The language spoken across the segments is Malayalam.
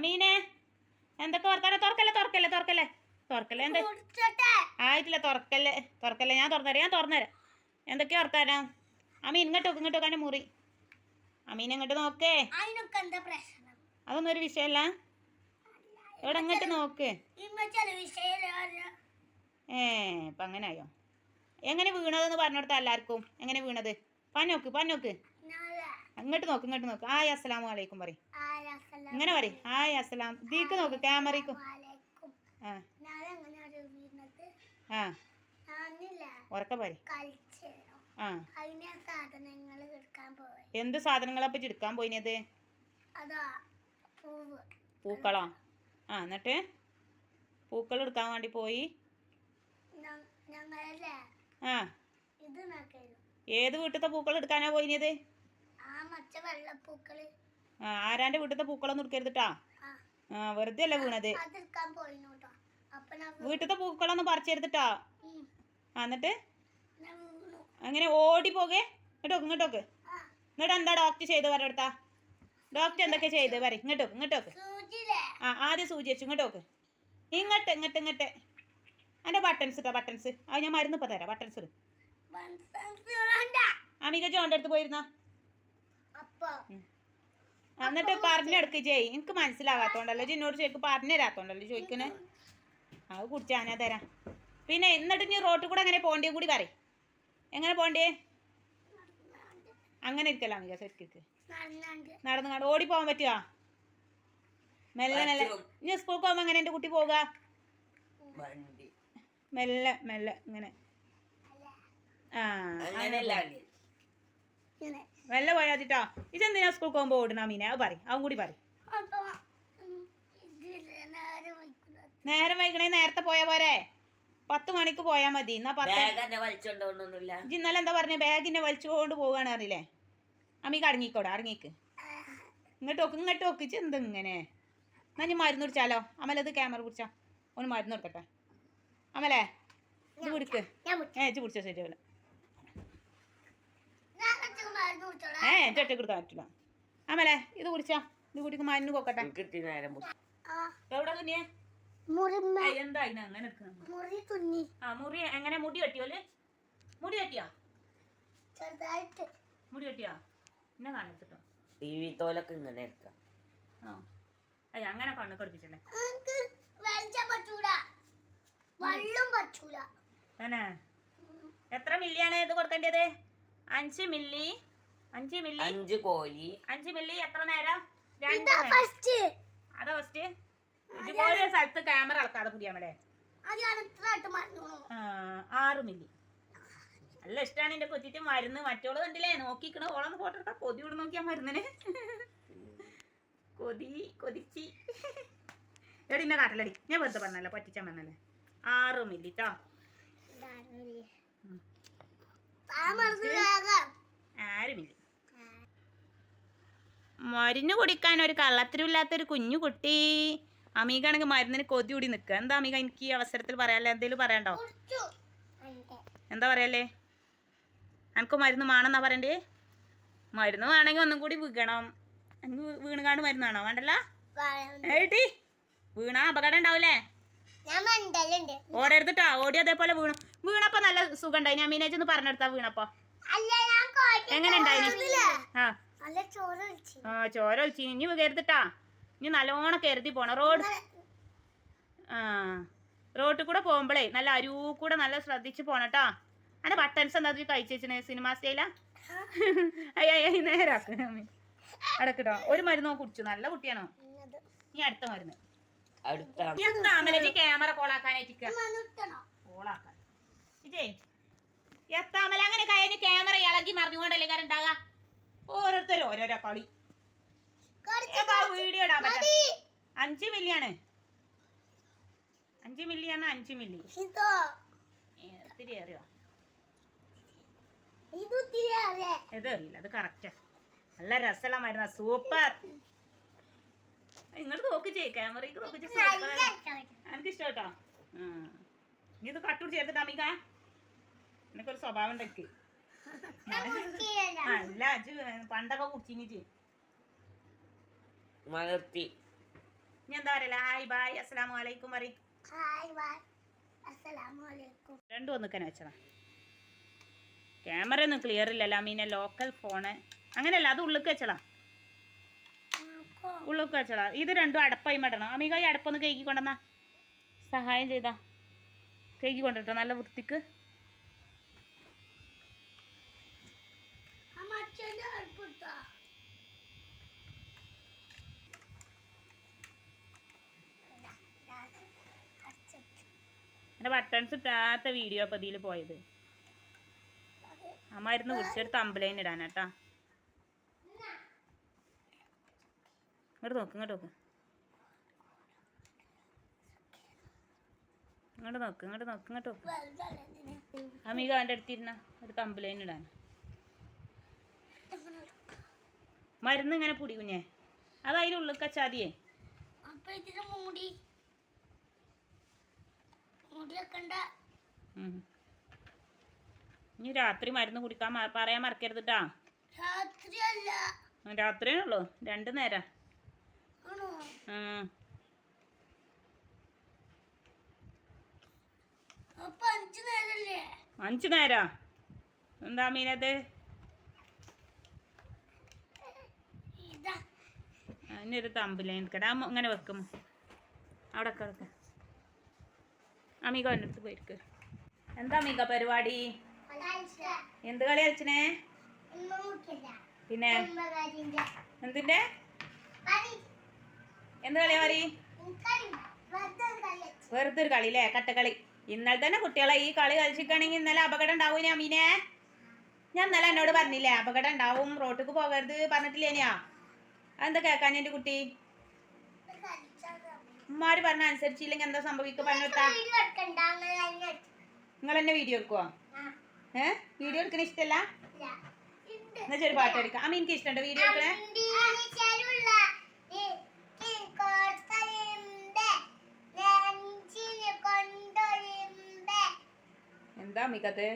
അമീനെ. എന്തൊക്കെ വർത്താനം? തുറക്കല്ലേ തുറക്കല്ലേ തുറക്കല്ലേ? തുറക്കല്ലേ എന്താ? ആയിട്ടില്ല തുറക്കല്ലേ തുറക്കല്ലേ. ഞാൻ തുറന്നുതരാം ഞാൻ തുറന്നുതരാം എന്തൊക്കെയാ വർത്താനം? അമീൻ ഇങ്ങോട്ട് നോക്ക് ഇങ്ങോട്ട് നോക്കാൻ മുറി. അമീൻ ഇങ്ങോട്ട് നോക്കേ. അതൊന്നും ഒരു വിഷയമല്ല ഇവിടെ ഇങ്ങോട്ട് നോക്ക്? ഏ ഇപ്പം അങ്ങനെ ആയോ എങ്ങനെ വീണതെന്ന് പറഞ്ഞെടുത്ത എല്ലാവർക്കും? എങ്ങനെ വീണത്? പന്നോക്ക് പന്നോക്ക് അങ്ങോട്ട് നോക്ക് ഇങ്ങോട്ട് നോക്ക്. ആ അസ്സലാമു അലൈക്കും പറയും. ഇങ്ങനെ പറയും. ഹായ് അസ്സലാം. ദീക്ക് നോക്ക് ക്യാമറയ്ക്കും. ആ. സാധനങ്ങളെ ആ. ഉറക്ക ആ. സാധനങ്ങൾ എടുക്കാൻ എന്ത് പോയിനത് പൂക്കളോ? ആ എന്നിട്ട് പൂക്കൾ എടുക്കാൻ വേണ്ടി പോയി. ആ. ഏത് വീട്ടിലത്തെ പൂക്കൾ എടുക്കാനാ പോയിനത് ആ മച്ച വെള്ളപ്പൂക്കൾ. ആ ആരാന്റെ വീട്ടിലത്തെ പൂക്കളൊന്നും എടുക്കരുതിട്ടാ? ആ. ആ വെറുതെ അല്ല വീണത് വീട്ടിലത്തെ പൂക്കളൊന്നും പറിച്ചെടുത്തിട്ടാ. എന്നിട്ട്? അങ്ങനെ ഓടി പോകെ ഇങ്ങോട്ടോക്ക് ഇങ്ങോട്ടോക്ക് ആ. എന്നിട്ട് എന്താ ഡോക്ടർ ചെയ്ത് പറയടുത്താ ഡോക്ടർ എന്തൊക്കെ ചെയ്ത് പറ ഇങ്ങോട്ടോക്ക് ഇങ്ങോട്ടോക്ക് ആ ആദ്യം സൂചി വെച്ചു ഇങ്ങോട്ടോക്ക് ഇങ്ങോട്ട് ഇങ്ങോട്ട് ഇങ്ങോട്ട്. എന്റെ ബട്ടൺസ് ഇട്ടാ ബട്ടൺസ് അത് ഞാൻ മരുന്ന് ഇപ്പം തരാം ബട്ടൺസ് ഇടും. അമിക ജോന്റെ അടുത്ത് പോയിരുന്നോ? എന്നിട്ട് പറഞ്ഞെടുക്ക് ചെയ് എനിക്ക് മനസ്സിലാകാത്തോണ്ടല്ലോ ജിന്നോട് ചോദിക്ക് പറഞ്ഞു തരാത്തോണ്ടല്ലോ ചോദിക്കണേ. അത് കുടിച്ചാ ഞാൻ തരാം. പിന്നെ എന്നിട്ട് നീ റോട്ടിൽ കൂടെ എങ്ങനെ പോണ്ടേ കൂടി പറയും. എങ്ങനെ പോണ്ടേ അങ്ങനെ ഇരിക്കല്ലോ അമിക ശരിക്ക് നടന്നു കണ്ട് ഓടി പോകാൻ പറ്റുക മെല്ലെ മെല്ലെ. ഇനി സ്കൂൾ പോകുമ്പോൾ എങ്ങനെ എന്റെ കുട്ടി പോവുക? വണ്ടി. മെല്ലെ മെല്ലെ. ഇങ്ങനെ. ആ അങ്ങനെ മെല്ലെ പോയാൽ ഇത് ഇതെന്തിനാ സ്കൂൾ പോകുമ്പോൾ ഓടുന്ന മീനെ? അത് പറയും. അവൻ കൂടി പറയും. നേരെ വൈകണേ നേരത്തെ പോയാ പോരെ. പത്ത് മണിക്ക് പോയാ മതി. എന്നാ പത്ത് ഇന്നലെ എന്താ പറഞ്ഞ? ബാഗിനെ വലിച്ചുകൊണ്ട് പോവാണ് അറിയില്ലേ? അമ്മീക്ക് അടങ്ങിക്കോടാ അടങ്ങിക്ക്. ഇങ്ങോട്ട് നോക്ക് ഇങ്ങോട്ട് നോക്ക്. ഇജ്ജ് എന്ത് ഇങ്ങനെ? എന്നാ ഞാൻ മരുന്ന് കുടിച്ചാലോ? അമല ഇത് ക്യാമറ കുടിച്ചാ ഒന്ന് മരുന്ന് കൊടുക്കട്ടെ. അമലേ ഇത് കുടിക്ക്. ഏ പിടിച്ചോ ശരിയാവില്ല ഞാൻ കുറച്ച് മരുന്ന് ഒറ്റ ഏ കൊടുക്കാൻ പറ്റില്ല ആമലേ ഇത് കുടിച്ചാ. ഇത് കുടിക്ക് മഞ്ഞ് കൊക്കട്ടെ. കിട്ടി നേരം എവിടെ ഏയ്, എന്താ അങ്ങനെ ആ മുറി എങ്ങനെ? മുടി കെട്ടിയോൽ മുടി കെട്ടിയോ? മുടി കെട്ടിയോ? എന്നെ കാണിച്ചിട്ടോ ടി വി തോലൊക്കെ ഇങ്ങനെ എടുക്കാം. ആ. അയ്യ അങ്ങനെ കണ്ണ് കടിപ്പിച്ചല്ലേ എത്ര മില്ലിയാണ് ഇത് കൊടുക്കേണ്ടത്? അഞ്ച് മില്ലി അഞ്ച് മില്ലി. അഞ്ച് കോലി. അഞ്ച് മില്ലി എത്ര നേരം? രണ്ട് ഫസ്റ്റ് അതാ ഫസ്റ്റ് ഇതുപോലെ സ്ഥലത്ത് ക്യാമറ അളക്കാതെ. ആ ആറ് മില്ലി. നല്ല ഇഷ്ടമാണ് എന്റെ കൊച്ചിട്ട് മരുന്ന്. മറ്റോൾ കണ്ടില്ലേ? നോക്കിക്കണ. ഓളൊന്ന് ഫോട്ടോ എടുക്കാം. കൊതി ഇവിടെ നോക്കിയാ മരുന്നിന്. കൊതി കൊതിച്ചി. എടി എന്നെ കാട്ടിലടി ഞാൻ വെറുതെ പറഞ്ഞല്ലോ പറ്റിച്ചാൻ പറഞ്ഞല്ലേ ആറ് മില്ലി ട്ടോ. ഇതാണല്ലേ. ആ മരുന്ന് ആറ് മില്ലി. മരുന്ന് കുടിക്കാൻ ഒരു കള്ളത്തരമില്ലാത്തൊരു കുഞ്ഞു കുട്ടി. അമീകാണെങ്കിൽ മരുന്നിന് കൊതി കൂടി നിൽക്കുക എന്താ അമീക എനിക്ക് ഈ അവസരത്തിൽ പറയാല്ലേ? എന്തെങ്കിലും പറയണ്ടോ? എന്താ പറയല്ലേ? എനിക്ക് മരുന്ന് വേണമെന്നാ പറയണ്ടേ? മരുന്ന് വേണമെങ്കിൽ ഒന്നും കൂടി വീകണം. എനിക്ക് വീണുകാണ്ട് മരുന്നാണോ വേണ്ടല്ല? വേണം. ഏട്ടി വീണ അപകടം ഉണ്ടാവില്ലേ ഓടരുത്തിട്ടാ ഓടി അതേപോലെ വീണു. വീണപ്പോ നല്ല സുഖം ഉണ്ടായി ഞാൻ മീനേജ് ഒന്ന് പറഞ്ഞെടുത്താ വീണപ്പോ? എങ്ങനെ ഉണ്ടായി ആ ആ ചോര ഒളിച്ചു ഇനി കരുതിട്ടാ. ഇനി നല്ലോണം കരുതി പോണം. റോഡ് ആ റോട്ടിൽ കൂടെ പോകുമ്പോഴേ നല്ല അരൂ കൂടെ നല്ല ശ്രദ്ധിച്ച് പോണട്ടാ. അന്റെ ബട്ടൺസ് എന്താ ഇത് സിനിമാ സ്റ്റൈലാ അയ്യ നേരാക്ക്. അടക്കിട്ടോ. ഒരു മരുന്നോ കുടിച്ചു? നല്ല കുട്ടിയാണോ? ഇനി അടുത്ത മരുന്ന്. അടുത്ത എന്താ അമലജി ക്യാമറ കോളാക്കാനായിട്ട് കോളാക്കാൻ ഇതേ എത്താമല അങ്ങനെ കഴിഞ്ഞ് ക്യാമറ ഇളകി മറിഞ്ഞുകൊണ്ടല്ലേ കാരണം ഉണ്ടാകാ? ഓരോരുത്തരും ഓരോരോ കളി. വീഡിയോ ഇടാൻ പറ്റാ അഞ്ചു അഞ്ച് മില്ലിയാണ്. അഞ്ച് മില്ലിയാണ് അഞ്ച് മില്ലി. ഇതോ. അറിയില്ല അത് കറക്റ്റാ നല്ല രസമുള്ള മരുന്ന. സൂപ്പർ ഇങ്ങോട്ട് നോക്കി ക്യാമറയ്ക്ക് നോക്കി ചെയ്യ്. നല്ല സൂപ്പർ ഇഷ്ടമായി. എനിക്ക് ഇഷ്ടം കേട്ടോ നീ ഇത് കട്ടൂർ ചേർത്തിട്ടാ അമ്മിക്ക എനിക്കൊരു സ്വഭാവം കുടിക്കുകയല്ല. അല്ല അജ് പണ്ടൊക്കെ കുടിച്ചിട്ട് മലർത്തി ഞാൻ എന്താ പറയല? ഹായ് ബായ് അസ്സലാമു അലൈക്കും പറയും. ഹായ് ബൈ അസ്സലാമു അലൈക്കും രണ്ടു ഒന്നിക്കാൻ വെച്ചതാ. ക്യാമറ ഒന്നും ക്ലിയർ ഇല്ലല്ലോ മീനെ ലോക്കൽ ഫോണ് അങ്ങനെയല്ല അത് ഉള്ളിക്ക് വെച്ചടാ ഉള്ളിക്ക് വെച്ചടാ ഇത് രണ്ടും അടപ്പായി മടണം അമീക ഈ അടപ്പൊന്ന് കേക്കി കൊണ്ടെന്നാ സഹായം ചെയ്താ. കേക്കി കൊണ്ടിട്ടോ നല്ല വൃത്തിക്ക്. എന്റെ ബട്ടൺസ് ഇട്ടാത്ത വീഡിയോ അപ്പം ഇതിൽ പോയത്? ആ മരുന്ന് കുടിച്ചൊരു തമ്പലൈൻ ഇടാനാട്ടാ ഇങ്ങോട്ട് നോക്ക് ഇങ്ങോട്ട് നോക്ക്. ഇങ്ങോട്ട് നോക്ക് ഇങ്ങോട്ട് നോക്ക് ഇങ്ങോട്ട് നോക്ക്. അമീക അവന്റെ അടുത്തിരുന്ന ഒരു തമ്പലൈൻ ഇടാൻ. മരുന്ന് ഇങ്ങനെ പുടി കുഞ്ഞേ. അത് ഉള്ളിൽ കച്ചാതിയേ അപ്പൊ മൂടി. ഇനി രാത്രി മരുന്ന് കുടിക്കാൻ പറയാൻ മറക്കരുത് രാത്രിയേ ഉള്ളൂ. രണ്ട് നേരം. അഞ്ചു നേരല്ലേ? അഞ്ച് നേരം. എന്താ മീനത്? അതിനൊരു തമ്പില്ല എനിക്കടാ അങ്ങനെ വെക്കും. അവിടെ കിടക്ക അമീക അടുത്ത് പോയിരിക്ക്. എന്താ അമിക പരിപാടി? എന്ത് കളി കളിച്ചനേ പിന്നെ? എന്തിന്റെ? എന്ത് കളിയാ പറ വെറുതെ ഒരു കളി അല്ലേ കട്ടക്കളി. ഇന്നലെ തന്നെ കുട്ടികളെ ഈ കളി കളിച്ചിരിക്കുകയാണെങ്കിൽ ഇന്നലെ അപകടം ഉണ്ടാവും ഞാൻ മീനെ ഞാൻ ഇന്നലെ എന്നോട് പറഞ്ഞില്ലേ അപകടം ഉണ്ടാവും റോട്ടിക്ക് പോകരുത് പറഞ്ഞിട്ടില്ലേനിയാ അതെന്താ കേക്കാൻ എന്റെ കുട്ടി? ഉമ്മാര് പറഞ്ഞ അനുസരിച്ചില്ലെങ്കിൽ എന്താ സംഭവിക്കുക? പറഞ്ഞിട്ടാ നിങ്ങൾ എന്നെ വീഡിയോ എടുക്കുവോ? ഏ? വീഡിയോ എടുക്കണ ഇഷ്ടല്ല? എന്നാ ചെറിയ പാട്ട് എടുക്കാം. അമ്മ എനിക്ക് ഇഷ്ടമുണ്ട് വീഡിയോ എടുക്കണേ? എന്താ അമ്മിക്കത്ത്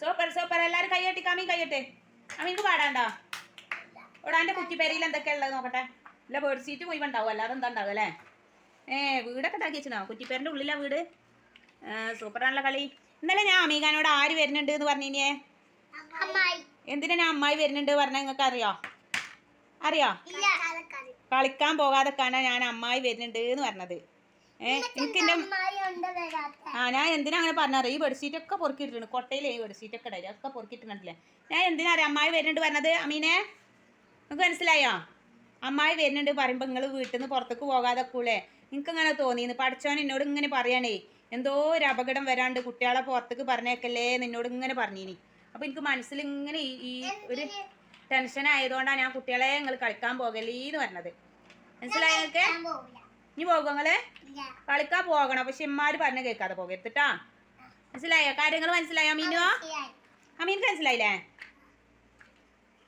സൂപ്പർ സൂപ്പർ. എല്ലാരും കൈയട്ടി അമ്മീ കൈയട്ടെ അമ്മീക്ക് പാടാണ്ടോ? ഓടാന്റെ കുറ്റിപ്പേരയിൽ എന്തൊക്കെയാ ഉള്ളത് നോക്കട്ടെ. ഇല്ല ബേർഡ് സീറ്റ് മുഴുവൻ ഉണ്ടാവും അല്ലാതെ എന്താ ഉണ്ടാവും അല്ലേ? ഏ വീടൊക്കെ ഇതാക്കി വെച്ചതാ കുറ്റിപ്പേരന്റെ ഉള്ളിലാ വീട്. സൂപ്പറാണല്ലോ കളി. ഇന്നലെ ഞാൻ അമീകാനോട് ആര് വരുന്നുണ്ട് എന്ന് പറഞ്ഞേ എന്തിനാ ഞാൻ അമ്മായി വരുന്നുണ്ട് പറഞ്ഞ നിങ്ങൾക്ക് അറിയോ? അറിയോ? കളിക്കാൻ പോകാതെക്കാണ് ഞാൻ അമ്മായി വരുന്നുണ്ട് എന്ന് പറഞ്ഞത്. ഏഹ് എനിക്ക് എന്റെ വരാത്ത? ആ ഞാൻ എന്തിനാ അങ്ങനെ പറഞ്ഞത്? ഈ ബെഡ്ഷീറ്റ് ഒക്കെ പൊറുക്കിയിട്ടുണ്ട് കൊട്ടയിലേ ഈ ബെഡ്ഷീറ്റ് ഒക്കെ ഇടാം ഒക്കെ പൊറുക്കിയിട്ടുണ്ടല്ലേ? ഞാൻ എന്തിനാ അറിയാം? അമ്മായി വരുന്നുണ്ട് പറഞ്ഞത് അമീനെ? നിങ്ങൾക്ക് മനസ്സിലായോ? അമ്മായി വരുന്നുണ്ട് പറയുമ്പോൾ നിങ്ങൾ വീട്ടിൽ നിന്ന് പുറത്തേക്ക് പോകാതെ കൂടെ നിങ്ങൾക്ക് അങ്ങനെ തോന്നിന്ന് പഠിച്ചവൻ എന്നോട് ഇങ്ങനെ പറയണേ. എന്തോ ഒരു അപകടം വരാണ്ട് കുട്ടികളെ പുറത്തേക്ക് പറഞ്ഞേക്കല്ലേ നിന്നോട് ഇങ്ങനെ പറഞ്ഞിനി. അപ്പോൾ എനിക്ക് മനസ്സിൽ ഇങ്ങനെ ഈ- ഒരു ടെൻഷൻ ആയതുകൊണ്ടാണ് ഞാൻ കുട്ടികളെ നിങ്ങൾ കളിക്കാൻ പോകലീന്ന് എന്ന് പറഞ്ഞത്. മനസ്സിലായി നിങ്ങൾക്ക് ഇനി പോകും നിങ്ങൾ കളിക്കാൻ പോകണം. പക്ഷെ ഇമ്മാര് പറഞ്ഞു കേൾക്കാതെ പോകരുത്തിട്ടാ മനസ്സിലായോ? കാര്യങ്ങൾ മനസ്സിലായോ മീനോ ആ അമീനക്ക് മനസ്സിലായില്ലേ?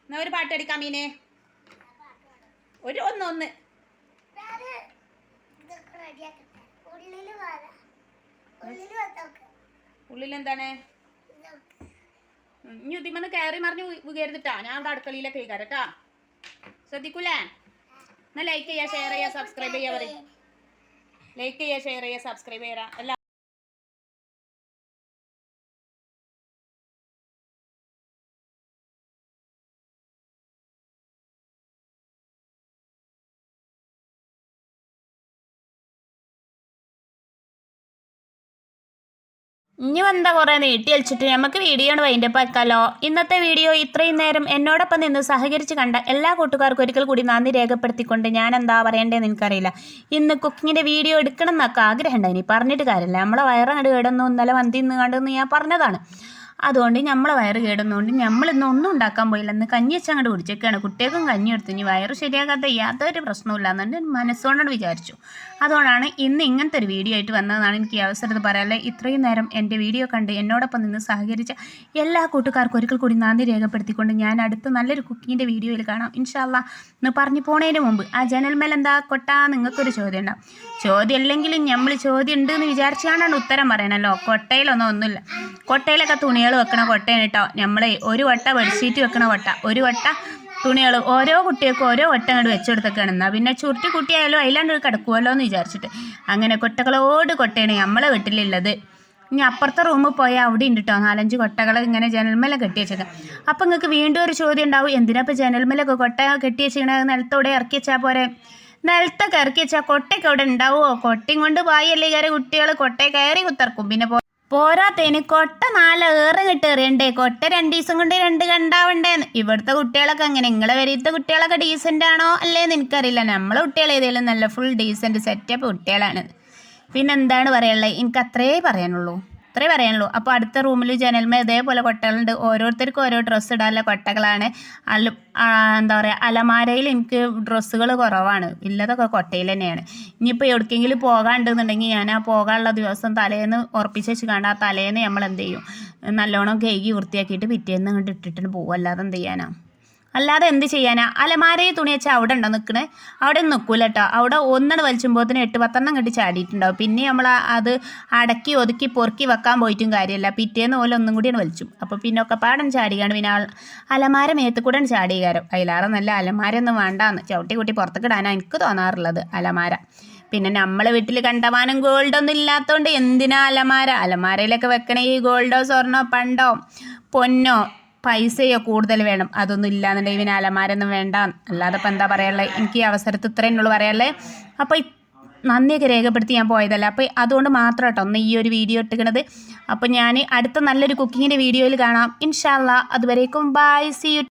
എന്നാ ഒരു പാട്ട് അടിക്കാം ഒരു ഒന്ന് ഒന്ന് ഞാൻ ഇതൊക്കെ റെഡിയാക്കട്ടെ ഉള്ളിൽ വേറെ ഉള്ളിൽ വെച്ചോക്ക് ഉള്ളിൽ എന്താണ് ഇതൊക്കെ ഉം, ഇനി ഇതിമെന്ന് കയറി മറിഞ്ഞ് വീകരുതിട്ടാ. ഞാൻ അവിടെ അടുക്കളയിലൊക്കെ കേട്ടാ ശ്രദ്ധിക്കൂലേ? എന്നാ ലൈക്ക് ചെയ്യാ ഷെയർ ചെയ്യാ സബ്സ്ക്രൈബ് ചെയ്യാ പറയും. ലൈക്ക് ചെയ്യാ ഷെയർ ചെയ്യാ സബ്സ്ക്രൈബ് ചെയ്യാ. അല്ല ഇനി എന്താ കുറേ നീട്ടി വലിച്ചിട്ട് നമുക്ക് വീഡിയോ വൈൻഡപ്പ് ആക്കാലോ. ഇന്നത്തെ വീഡിയോ ഇത്രയും നേരം എന്നോടൊപ്പം നിന്ന് സഹകരിച്ച് കണ്ട എല്ലാ കൂട്ടുകാർക്കും ഒരിക്കൽ കൂടി നന്ദി രേഖപ്പെടുത്തിക്കൊണ്ട് ഞാൻ എന്താ പറയേണ്ടതെന്ന് എനിക്കറിയില്ല ഇന്ന് കുക്കിങ്ങിന്റെ വീഡിയോ എടുക്കണം എന്നൊക്കെ ആഗ്രഹം ഇനി പറഞ്ഞിട്ട് കാര്യമില്ല. നമ്മളെ വയറങ്ങട് കേടൊന്നും. ഇന്നലെ വന്തി നിന്ന് കണ്ടെന്ന് ഞാൻ പറഞ്ഞതാണ്. അതുകൊണ്ട് നമ്മളെ വയറ് കേടുന്നതുകൊണ്ട് നമ്മളിന്ന് ഒന്നും ഉണ്ടാക്കാൻ പോയില്ല. ഇന്ന് കഞ്ഞി വെച്ച് അങ്ങോട്ട് കുടിച്ചേക്കാണ്. കുട്ടികൾക്കും കഞ്ഞി എടുത്തു ഇനി വയറ് ശരിയാകാത്ത യാതൊരു പ്രശ്നമില്ല എന്നുണ്ട് മനസ്സുകൊണ്ടാണ് വിചാരിച്ചു. അതുകൊണ്ടാണ് ഇന്ന് ഇങ്ങനത്തെ ഒരു വീഡിയോ ആയിട്ട് വന്നതെന്നാണ് എനിക്ക് ഈ അവസരത്തിൽ പറയാനുള്ളത്. ഇത്രയും നേരം എന്റെ വീഡിയോ കണ്ട് എന്നോടൊപ്പം നിന്ന് സഹകരിച്ച എല്ലാ കൂട്ടുകാർക്കും ഒരിക്കൽ കൂടി നന്ദി രേഖപ്പെടുത്തിക്കൊണ്ട് ഞാൻ അടുത്ത നല്ലൊരു കുക്കിങ്ങിന്റെ വീഡിയോയിൽ കാണാം. ഇൻഷാല്ല എന്ന് പറഞ്ഞു പോണതിന് മുമ്പ് ആ ജനൽ എന്താ കൊട്ടാ? നിങ്ങൾക്കൊരു ചോദ്യം ഉണ്ടാവും. ചോദ്യം ഇല്ലെങ്കിലും നമ്മൾ ചോദ്യം ഉണ്ട് എന്ന് വിചാരിച്ചാണ് ഉത്തരം പറയണല്ലോ. കൊട്ടയിലൊന്നും ഒന്നുമില്ല. കൊട്ടയിലൊക്കെ തുണികൾ വെക്കണ കൊട്ടയാണ് കേട്ടോ. നമ്മളെ ഒരു വട്ട ബെഡ്ഷീറ്റ് വെക്കണ വട്ട. ഒരു വട്ട തുണികൾ ഓരോ കുട്ടികൾക്കും ഓരോ വട്ടം അങ്ങോട്ട് വെച്ചെടുത്തൊക്കെയാണ്. എന്നാൽ പിന്നെ ചുരുട്ടി കുട്ടിയായാലും അതിലാണ്ട് കിടക്കുമല്ലോ എന്ന് വിചാരിച്ചിട്ട്. അങ്ങനെ കൊട്ടകളോട് കൊട്ടയാണ് നമ്മളെ വീട്ടിലുള്ളത്. ഇനി അപ്പുറത്തെ റൂമിൽ പോയാൽ അവിടെ ഉണ്ട് കേട്ടോ നാലഞ്ച് കൊട്ടകൾ ഇങ്ങനെ ജനൽമല കെട്ടി വെച്ചേക്കാം. അപ്പം നിങ്ങൾക്ക് വീണ്ടും ഒരു ചോദ്യം ഉണ്ടാവും. എന്തിനാ ഇപ്പോൾ ജനൽമേലൊക്കെ കൊട്ട കെട്ടി വെച്ചിങ്ങനെ നിലത്തോടെ ഇറക്കി വെച്ചാൽ പോരെ? നിലത്തൊക്കെ ഇറക്കി വെച്ചാൽ കൊട്ടയൊക്കെ അവിടെ ഉണ്ടാവുമോ കൊട്ടയും കൊണ്ട് പായല്ലേ കയറി കുട്ടികൾ കൊട്ടയെ കയറി കുത്തിറക്കും പിന്നെ പോ പോരാത്തതിന് കൊട്ട നാല് ഏറ് കിട്ടേറിയണ്ടേ കൊട്ട രണ്ട് ദിവസം കൊണ്ട് രണ്ട് കണ്ടാവണ്ടേന്ന് ഇവിടുത്തെ കുട്ടികളൊക്കെ അങ്ങനെ. നിങ്ങളെ വരീത്തെ കുട്ടികളൊക്കെ ഡീസന്റ് ആണോ? അല്ലേ എനിക്കറിയില്ല. നമ്മളെ കുട്ടികൾ ഏതെങ്കിലും നല്ല ഫുൾ ഡീസന്റ് സെറ്റപ്പ് കുട്ടികളാണ്. പിന്നെ എന്താണ് പറയാനുള്ളത്? എനിക്ക് അത്രേ പറയാനുള്ളൂ. അത്രേ പറയാനുള്ളൂ. അപ്പോൾ അടുത്ത റൂമിൽ ജനൽമേ ഇതേപോലെ കൊട്ടകളുണ്ട്. ഓരോരുത്തർക്കും ഓരോ ഡ്രസ്സ് ഇടാനുള്ള കൊട്ടകളാണ്. അല്ല എന്താ പറയുക അലമാരയിൽ എനിക്ക് ഡ്രസ്സുകൾ കുറവാണ്. ഇല്ലതൊക്കെ കൊട്ടയിൽ തന്നെയാണ്. ഇനിയിപ്പോൾ എവിടേക്കെങ്കിലും പോകാണ്ടെന്നുണ്ടെങ്കിൽ ഞാൻ ആ പോകാനുള്ള ദിവസം തലേന്ന് ഉറപ്പിച്ച് വെച്ച് കാണാം ആ തലേന്ന് നമ്മൾ എന്ത് ചെയ്യും? നല്ലോണം കേകി വൃത്തിയാക്കിയിട്ട് പിറ്റേന്ന് അങ്ങോട്ട് ഇട്ടിട്ട് പോകും അല്ലാതെ എന്ത് ചെയ്യാനാ? അല്ലാതെ എന്ത് ചെയ്യാനാ? അലമാരയിൽ തുണി വെച്ചാൽ അവിടെ ഉണ്ടോ നിൽക്കണേ അവിടെ നിൽക്കൂല കേട്ടോ അവിടെ ഒന്നട് വലിച്ചുമ്പോത്തിന് എട്ട് പത്തെണ്ണം കെട്ടി ചാടിയിട്ടുണ്ടാവും. പിന്നെ നമ്മൾ അത് അടക്കി ഒതുക്കി പൊറുക്കി വെക്കാൻ പോയിട്ടും കാര്യമില്ല പിറ്റേന്ന് പോലെ ഒന്നും കൂടിയാണ് വലിച്ചു. അപ്പോൾ പിന്നെ ഒക്കെ പാടം ചാടിയാണ് പിന്നെ അലമാര മേത്ത് കൂടെ ചാടികാരം അതിലാറെ നല്ല അലമാര ഒന്നും വേണ്ടാന്ന്. ചവിട്ടി കൂട്ടി പുറത്തേക്ക് ഇടാനാണ് എനിക്ക് തോന്നാറുള്ളത് അലമാര. പിന്നെ നമ്മളെ വീട്ടിൽ കണ്ടമാനം ഗോൾഡൊന്നും ഇല്ലാത്തതുകൊണ്ട് എന്തിനാ അലമാര? അലമാരയിലൊക്കെ വെക്കണേ ഈ ഗോൾഡോ സ്വർണോ പണ്ടോ പൊന്നോ പൈസയോ കൂടുതൽ വേണം. അതൊന്നും ഇല്ലാന്നുണ്ടെങ്കിൽ പിന്നെ അലമാരൊന്നും വേണ്ട. അല്ലാതെ ഇപ്പം എന്താ പറയാനുള്ളത്? എനിക്ക് ഈ അവസരത്തിൽ ഇത്രയേ ഉള്ളൂ പറയാനുള്ളത്. അപ്പോൾ നന്ദിയൊക്കെ രേഖപ്പെടുത്തി ഞാൻ പോയതല്ല? അപ്പോൾ അതുകൊണ്ട് മാത്രം കേട്ടോ ഒന്ന് ഈ ഒരു വീഡിയോ ഇട്ടിക്കണത് അപ്പോൾ ഞാൻ അടുത്ത നല്ലൊരു കുക്കിങ്ങിന്റെ വീഡിയോയിൽ കാണാം. ഇൻഷാല്ല അതുവരേക്കും ബൈ സി യു